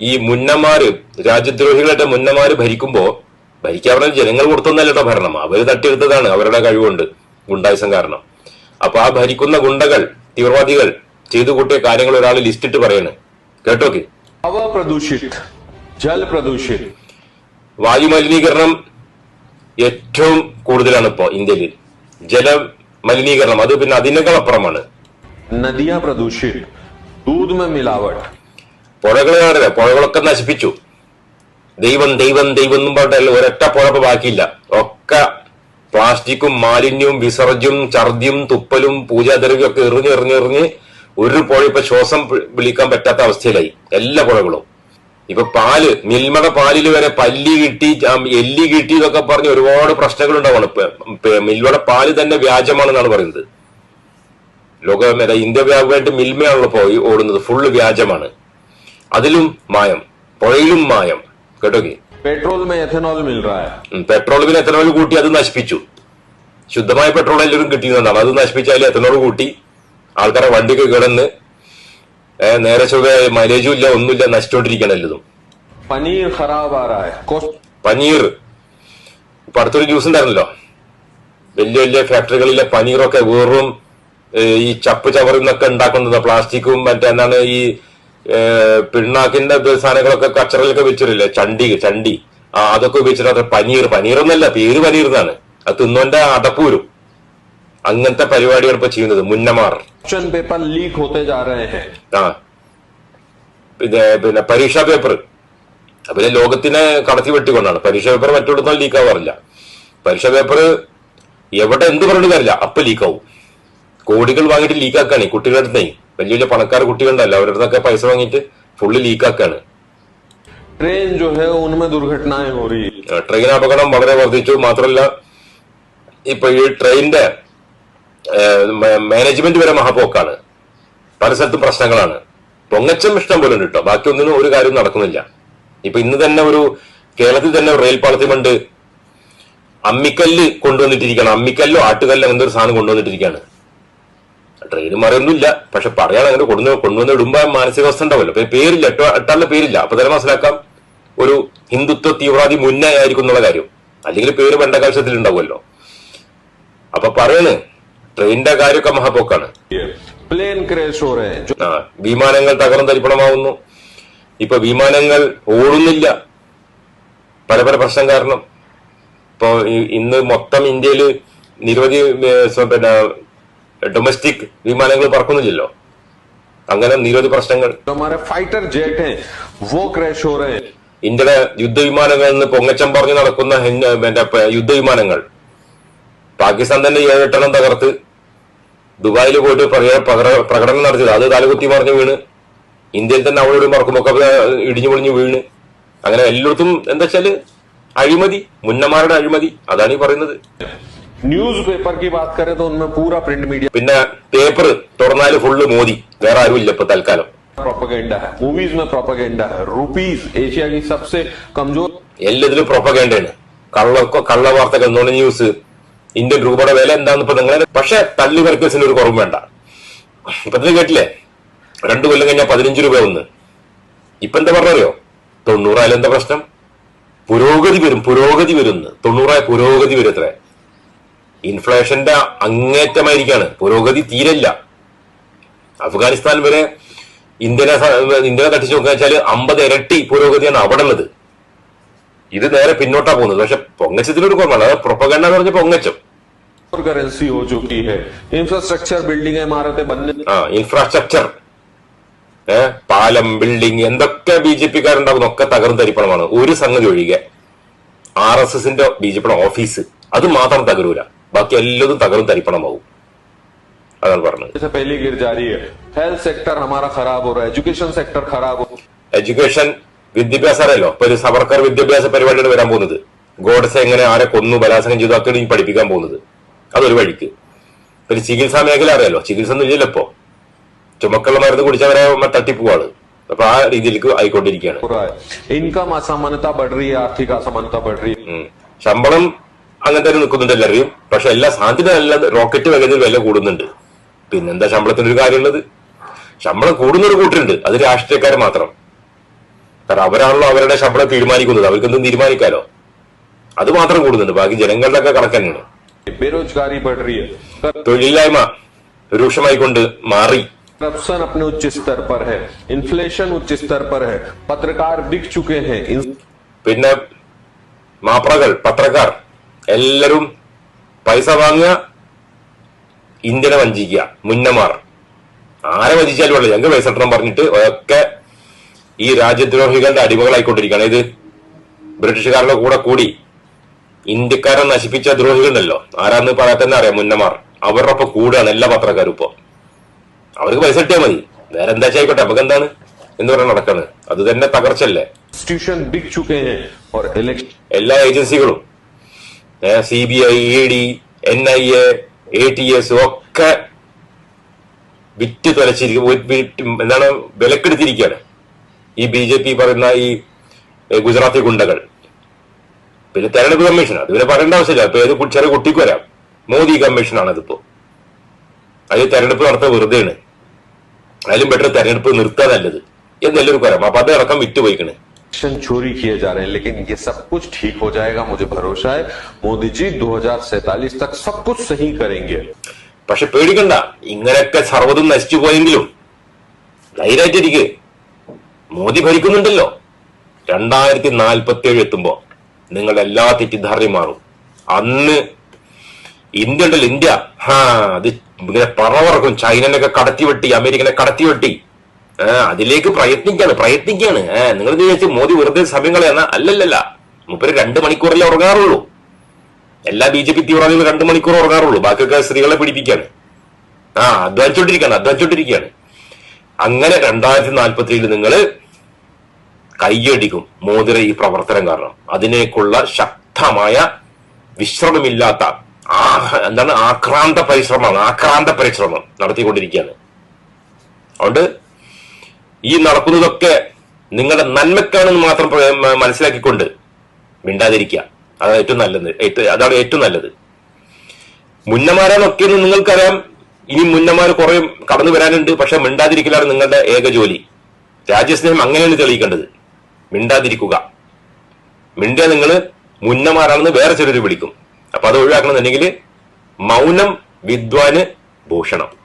ഈ മുന്നമാര് രാജ്യദ്രോഹികളുടെ മുന്നമാര് ഭരിക്കുമ്പോൾ ഭരിക്കാൻ പറഞ്ഞാൽ ജനങ്ങൾ കേട്ടോ ഭരണം. അവർ തട്ടിയെടുത്തതാണ് അവരുടെ കഴിവുണ്ട് ഗുണ്ടായുസം കാരണം. അപ്പൊ ആ ഭരിക്കുന്ന ഗുണ്ടകൾ തീവ്രവാദികൾ ചെയ്തു കൂട്ടിയ കാര്യങ്ങൾ ഒരാൾ ലിസ്റ്റിട്ട് പറയാണ്. കേട്ടോക്ക്? വായുമലിനീകരണം പ്രദൂഷിത് മലിനീകരണം ഏറ്റവും കൂടുതലാണ് ഇപ്പോ ഇന്ത്യയിൽ. ജല മലിനീകരണം അത് പിന്നെ അതിനേക്കാൾ അപ്പുറമാണ്. നദിയാ പ്രദൂഷിത് മിലാവട്ട് പുഴകൾ കാണില്ല പുഴകളൊക്കെ നശിപ്പിച്ചു. ദൈവം ദൈവം ദൈവം എന്നും പറഞ്ഞിട്ടല്ല ഒരൊറ്റ പുഴപ്പ് ബാക്കിയില്ല. ഒക്കെ പ്ലാസ്റ്റിക്കും മാലിന്യവും വിസർജ്യം ഛർദ്യം തുപ്പലും പൂജാദ്രവ്യം ഒക്കെ എറിഞ്ഞ് എറിഞ്ഞ് എറിഞ്ഞ് ഒരു പുഴ ഇപ്പൊ ശ്വാസം വിളിക്കാൻ പറ്റാത്ത അവസ്ഥയിലായി. എല്ലാ പുഴകളും. ഇപ്പൊ പാൽ മിൽമയുടെ പാലിൽ വരെ പല്ലി കിട്ടി എല്ലി കിട്ടി എന്നൊക്കെ പറഞ്ഞ് ഒരുപാട് പ്രശ്നങ്ങൾ ഉണ്ടാവുകയാണ് മിൽമട പാൽ തന്നെ വ്യാജമാണെന്നാണ് പറയുന്നത്. ലോകം ഇന്ത്യ വ്യാപകമായിട്ട് മിൽമയാണല്ലോ പോയി ഓടുന്നത്. ഫുള്ള് വ്യാജമാണ്. അതിലും മായം പുഴയിലും മായം. കേട്ടോ പെട്രോൾ പെട്രോൾ പിന്നെ എത്തനോൾ കൂട്ടി അത് നശിപ്പിച്ചു. ശുദ്ധമായ പെട്രോൾ എല്ലാവരും കിട്ടിയിരുന്നതാണ് അത് നശിപ്പിച്ചാൽ എത്തനോൾ കൂട്ടി. ആൾക്കാരെ വണ്ടിക്ക് കിടന്ന് നേരെ ചൊവ്വേ മൈലേജും ഇല്ല ഒന്നുമില്ല നശിച്ചോണ്ടിരിക്കണം എല്ലതും. പനീർ പനീർ. ഇപ്പൊ അടുത്തൊരു ജ്യൂസ് ഉണ്ടായിരുന്നല്ലോ. വലിയ വലിയ ഫാക്ടറികളിലെ പനീറൊക്കെ വെറും ഈ ചപ്പ് ചവറിൽ നിന്നൊക്കെ ഉണ്ടാക്കുന്നത്. പ്ലാസ്റ്റിക്കും മറ്റേ എന്താണ് ഈ പിണ്ണാക്കിന്റെ സാധനങ്ങളൊക്കെ കച്ചറയിലൊക്കെ വെച്ചിട്ടില്ലേ? ചണ്ടി ചണ്ടി. ആ അതൊക്കെ ഉപയോഗിച്ചിട്ട് അത് പനീർ പനീർ എന്നല്ല പേര് പനീർ എന്നാണ് അത് തിന്നോന്റെ അടപ്പൂരും അങ്ങനത്തെ പരിപാടിയാണ് ഇപ്പൊ ചെയ്യുന്നത് മുന്നമാർ. പേപ്പർ ലീക്ക് ആ. പിന്നെ പിന്നെ പരീക്ഷാ പേപ്പർ. അവരെ ലോകത്തിനെ കടത്തി വെട്ടിക്കൊണ്ടാണ്. പരീക്ഷാ പേപ്പർ മറ്റോടൊന്നും ലീക്ക് ആവാറില്ല. പരീക്ഷാ പേപ്പർ എവിടെ എന്ത് പറഞ്ഞു തരില്ല അപ്പൊ ലീക്കാവും കോടികൾ വാങ്ങിയിട്ട് ലീക്കാക്കാണ് കുട്ടികളുടെ അടുത്തേ വലിയ വലിയ പണക്കാർ കുട്ടികളുണ്ടല്ല അവരുടെ അടുത്തൊക്കെ പൈസ വാങ്ങിയിട്ട് ഫുള്ള് ലീക്കാക്കാണ് ട്രെയിൻ ദുർഘടന ട്രെയിൻ അപകടം വളരെ വർദ്ധിച്ചു. മാത്രമല്ല ഇപ്പൊ ഈ ട്രെയിനിന്റെ മാനേജ്മെന്റ് വരെ മഹാപോക്കാണ്. പല സ്ഥലത്തും പ്രശ്നങ്ങളാണ്. പൊങ്ങച്ചം ഇഷ്ടം പോലെ ഉണ്ട് ബാക്കി ഒന്നിനും ഒരു കാര്യവും നടക്കുന്നില്ല. ഇപ്പൊ ഇന്ന് തന്നെ ഒരു കേരളത്തിൽ തന്നെ റെയിൽ പാളത്തിൽ കണ്ട് അമ്മിക്കല്ല് കൊണ്ടുവന്നിട്ടിരിക്കുകയാണ് അമ്മിക്കല്ലോ ആട്ടുകല്ലോ എന്തൊരു സാധനം കൊണ്ടുവന്നിട്ടിരിക്കുകയാണ്. ട്രെയിൻ മറിയൊന്നുമില്ല പക്ഷെ പറയാൻ അങ്ങനെ കൊണ്ടു കൊണ്ടുവന്ന് ഇടുമ്പോൾ മാനസികാവസ്ഥ ഉണ്ടാവുമല്ലോ. അപ്പൊ പേരില്ല. എട്ടാളുടെ പേരില്ല. അപ്പൊ തന്നെ മനസ്സിലാക്കാം ഒരു ഹിന്ദുത്വ തീവ്രവാദി മുന്നേ ആയിരിക്കും എന്നുള്ള കാര്യം. അല്ലെങ്കിൽ പേര് പണ്ടകാലത്തിൽ ഉണ്ടാവുമല്ലോ. അപ്പൊ പറയണ് ട്രെയിനിന്റെ കാര്യമൊക്കെ മഹാപോക്കാണ്. വിമാനങ്ങൾ തകർന്ന് തരിപ്പണമാവുന്നു. ഇപ്പൊ വിമാനങ്ങൾ ഓടുന്നില്ല. പല പല പ്രശ്നം കാരണം. ഇപ്പൊ ഇന്ന് മൊത്തം ഇന്ത്യയിൽ നിരവധി പിന്നെ ഡൊമസ്റ്റിക് വിമാനങ്ങൾ പറക്കുന്നില്ലല്ലോ. അങ്ങനെ നിരവധി പ്രശ്നങ്ങൾ. ഫൈറ്റർ ജെറ്റ് ഇന്ത്യയുടെ യുദ്ധവിമാനങ്ങളിൽ നിന്ന് പൊങ്ങച്ചം പറഞ്ഞ് നടക്കുന്ന യുദ്ധവിമാനങ്ങൾ. പാകിസ്ഥാൻ തന്നെ ഏഴെട്ടെണ്ണം തകർത്ത് ദുബായിൽ പോയിട്ട് പ്രകടനം നടത്തിയത്. അത് തലകുത്തി മറിഞ്ഞു വീണ്. ഇന്ത്യയിൽ തന്നെ അവളോട് മറക്കുമൊക്കെ ഇടിഞ്ഞു പൊളിഞ്ഞു വീണ്. അങ്ങനെ എല്ലായിടത്തും എന്താ വെച്ചാൽ അഴിമതി. മുന്നമാരുടെ അഴിമതി. അതാണ് ഈ പറയുന്നത്. न्यूज पेपर की बात करें तो उनमें पूरा प्रिंट मीडिया പിന്നെ പേപ്പർ തുറന്നാല് ഫുള്ള് മോദി വേറെ ആരും ഇല്ല ഇപ്പൊ തൽക്കാലം प्रोपेगेंडा है मूवीज में प्रोपेगेंडा है रुपीज एशिया की सबसे कमजोर എല്ലാത്തിലും പ്രൊപ്പഗേണ്ടയാണ് കള്ള കള്ള വാർത്തകൾ നോൺ ന്യൂസ് ഇന്ത്യൻ രൂപയുടെ വില എന്താന്ന് ഇപ്പൊ നിങ്ങളെ പക്ഷെ തള്ളി വർക്കേഴ്സിന് ഒരു കുറവും വേണ്ട ഇപ്പൊ ഇത് കേട്ടില്ലേ രണ്ടു കൊല്ലം കഴിഞ്ഞാൽ പതിനഞ്ച് രൂപ ഒന്ന് ഇപ്പൊ എന്താ പറഞ്ഞറിയോ തൊണ്ണൂറായാലും എന്താ പ്രശ്നം പുരോഗതി വരും പുരോഗതി വരുന്നു തൊണ്ണൂറായ പുരോഗതി വരും അത്രേ ഇൻഫ്ലേഷന്റെ അങ്ങേറ്റമായിരിക്കാണ്. പുരോഗതി തീരല്ല. അഫ്ഗാനിസ്ഥാൻ വരെ ഇന്ത്യനെ ഇന്ത്യനെ തട്ടിച്ച് നോക്കുക വെച്ചാൽ അമ്പത് ഇരട്ടി പുരോഗതിയാണ് അവിടെ ഉള്ളത് ഇത് നേരെ പിന്നോട്ടാ പോകുന്നത്. പക്ഷെ പൊങ്ങച്ചത്തിലൊരു കുറവാണ്. അതായത് പ്രൊപ്പഗണ്ട എന്ന് പറഞ്ഞ പൊങ്ങച്ചം. ഇൻഫ്രാസ്ട്രക്ചർ ഏ ഇൻഫ്രാസ്ട്രക്ചർ. പാലം ബിൽഡിംഗ് എന്തൊക്കെ ബി ജെ പിക്കാരുണ്ടാകുന്ന ഒക്കെ തകർന്ന് തരിപ്പണമാണ്. ഒരു സംഗതി ഒഴികെ. ആർ എസ് എസിന്റെ ബി ജെ പിയുടെ ഓഫീസ്. അത് മാത്രം തകരൂല. ബാക്കി എല്ലാതും തകർന്ന് തരിപ്പണമാവും. അതാണ് പറഞ്ഞത്. സെക്ടർ എഡ്യൂക്കേഷൻ സെക്ടർ അറിയല്ലോ ഇപ്പൊ ഒരു സവർക്കർ വിദ്യാഭ്യാസ പരിപാടിയാണ് വരാൻ പോകുന്നത്. ഗോഡ്സെ എങ്ങനെ ആരെ കൊന്നു ബലാസംഗം ചെയ്തു അതൊക്കെ പഠിപ്പിക്കാൻ പോകുന്നത്. അതൊരു വഴിക്ക്. ഒരു ചികിത്സാ മേഖല അറിയാലോ? ചികിത്സ ഒന്നും ഇല്ലല്ലോ ഇപ്പോ. ചുമക്കുള്ള മരുന്ന് കുടിച്ചവരെ തട്ടിപ്പോവാണ്. അപ്പൊ ആ രീതിയിലേക്ക് ആയിക്കൊണ്ടിരിക്കുകയാണ്. ഇൻകം അസമാനത ബഡ്രി ആർത്ഥിക അസമാനത ബഡ്രി. ശമ്പളം അങ്ങനെ തന്നെ നിൽക്കുന്നുണ്ട് എല്ലാവരെയും പക്ഷെ എല്ലാ സാധനത്തിനും എല്ലാം റോക്കറ്റ് വേഗത്തിൽ വില കൂടുന്നുണ്ട് പിന്നെന്താ ശമ്പളത്തിന് ഒരു കാര്യമുള്ളത് ശമ്പളം കൂടുന്ന ഒരു കൂട്ടരുണ്ട് അത് രാഷ്ട്രീയക്കാർ മാത്രം കാരണം അവരാണല്ലോ അവരുടെ ശമ്പളം തീരുമാനിക്കുന്നത് അവർക്കെന്തും തീരുമാനിക്കാലോ അത് മാത്രം കൂടുന്നുണ്ട് ബാക്കി ജനങ്ങളുടെ ഒക്കെ കണക്ക് തന്നെയാണ് बेरोजगारी बढ़ रही है തൊഴിലില്ലായ്മ രൂക്ഷമായിക്കൊണ്ട് മാറി करप्शन अपने उच्च स्तर पर है इन्फ्लेशन उच्च स्तर पर है पत्रकार बिक चुके हैं इन പിന്നെ മാപ്രകൾ പത്രക്കാർ എല്ലാവരും പൈസ വാങ്ങുക ഇന്ത്യനെ വഞ്ചിക്കുക മുന്നമാർ ആരെ വഞ്ചിച്ചാലും ഉള്ളത് ഞങ്ങൾക്ക് പൈസ ഇട്ടണം പറഞ്ഞിട്ട് ഒക്കെ ഈ രാജ്യദ്രോഹികളുടെ അടിമകളായിക്കൊണ്ടിരിക്കുകയാണ്. ഇത് ബ്രിട്ടീഷുകാരുടെ കൂടെ കൂടി ഇന്ത്യക്കാരെ നശിപ്പിച്ച ദ്രോഹികളുണ്ടല്ലോ ആരാന്ന് പറയാൻ തന്നെ അറിയാം മുന്നമാർ അവരുടെ ഒപ്പം കൂടുകയാണ് എല്ലാ പത്രക്കാരും ഇപ്പോ. അവർക്ക് പൈസ കിട്ടിയാൽ മതി. വേറെ എന്താ ആയിക്കോട്ടെ? നമുക്ക് എന്താണ്? എന്ന് പറഞ്ഞാൽ നടക്കുന്നത് അത് തന്നെ തകർച്ചല്ലേ എല്ലാ ഏജൻസികളും C B I E D N I A T S ഒക്കെ വിറ്റ് തുലച്ചിരിക്കും എന്താണ് വിലക്കെടുത്തിരിക്കുകയാണ് ഈ ബി ജെ പി പറയുന്ന ഈ ഗുജറാത്തി ഗുണ്ടകൾ. പിന്നെ തെരഞ്ഞെടുപ്പ് കമ്മീഷൻ അത് പിന്നെ പറയേണ്ട ആവശ്യമില്ല. ഇപ്പൊ ഏത് ചെറിയ കുട്ടിക്ക് വരാം. മോദി കമ്മീഷനാണ് അതിപ്പോ. അത് തെരഞ്ഞെടുപ്പ് നടത്താൻ വെറുതെയാണ്. അതിലും ബെറ്റർ തെരഞ്ഞെടുപ്പ് നിർത്താൻ നല്ലത്. എന്നെല്ലാവർക്കും വരാം അപ്പൊ അത് അടക്കം വിറ്റ് പോയിക്കണ് चोरी किए जा रहे हैं लेकिन ये सब कुछ ठीक हो जाएगा मुझे भरोसा है मोदी जी 2047 तक सब कुछ सही करेंगे പക്ഷെ പേടിക്കണ്ട ഇങ്ങനെയൊക്കെ സർവ്വതും നശിച്ചു പോയെങ്കിലും ധൈര്യമായിട്ടിരിക്കെ മോദി ഭരിക്കുന്നുണ്ടല്ലോ രണ്ടായിരത്തി നാൽപ്പത്തി ഏഴ് എത്തുമ്പോ നിങ്ങളുടെ എല്ലാ തെറ്റിദ്ധാരണയും മാറും അന്ന് ഇന്ത്യ ഉണ്ടല്ലോ ഇന്ത്യ ഹാ അത് ഇങ്ങനെ പറവറക്കും ചൈനനൊക്കെ കടത്തി വെട്ടി അമേരിക്കനെ കടത്തി വെട്ടി ആ, അതിലേക്ക് പ്രയത്നിക്കാണ് പ്രയത്നിക്കാണ്. ഏഹ് നിങ്ങൾ വിചാരിച്ച് മോദി വെറുതെ സമയം കളയാന്ന? അല്ലല്ലല്ല. മുപ്പര് രണ്ട് മണിക്കൂറല്ലേ ഉറങ്ങാറുള്ളൂ. എല്ലാ ബി ജെ പി തീവ്രവാദികളും രണ്ട് മണിക്കൂർ ഉറങ്ങാറുള്ളൂ. ബാക്കിയൊക്കെ സ്ത്രീകളെ പിടിപ്പിക്കാണ്. ആ അധ്വാനിച്ചോണ്ടിരിക്കുകയാണ് അധ്വാനിച്ചോണ്ടിരിക്കുകയാണ് അങ്ങനെ രണ്ടായിരത്തി നാൽപ്പത്തി നിങ്ങൾ കയ്യടിക്കും മോദിയുടെ ഈ പ്രവർത്തനം കാരണം. അതിനേക്കുള്ള ശക്തമായ വിശ്രമമില്ലാത്ത ആ എന്താണ് ആക്രാന്ത പരിശ്രമമാണ് ആക്രാന്ത പരിശ്രമം നടത്തിക്കൊണ്ടിരിക്കുകയാണ്. അതുകൊണ്ട് ഈ നടക്കുന്നതൊക്കെ നിങ്ങളുടെ നന്മക്കാണെന്ന് മാത്രം മനസ്സിലാക്കിക്കൊണ്ട് മിണ്ടാതിരിക്കുക. അതാണ് ഏറ്റവും നല്ലത്. അതാണ് ഏറ്റവും നല്ലത്. മുന്നമാരാന്നൊക്കെ നിങ്ങൾക്കറിയാം. ഇനി മുന്നമാർ കുറെ കടന്നു വരാനുണ്ട്. പക്ഷെ മിണ്ടാതിരിക്കലാണ് നിങ്ങളുടെ ഏക ജോലി. രാജ്യസ്നേഹം അങ്ങനെയാണ് തെളിയിക്കേണ്ടത്. മിണ്ടാതിരിക്കുക. മിണ്ടിയ നിങ്ങൾ മുന്നമാരാണെന്ന് വേറെ ചിലർ വിളിക്കും. അപ്പൊ അത് ഒഴിവാക്കണമെന്നുണ്ടെങ്കിൽ മൗനം വിദ്വാന് ഭൂഷണം.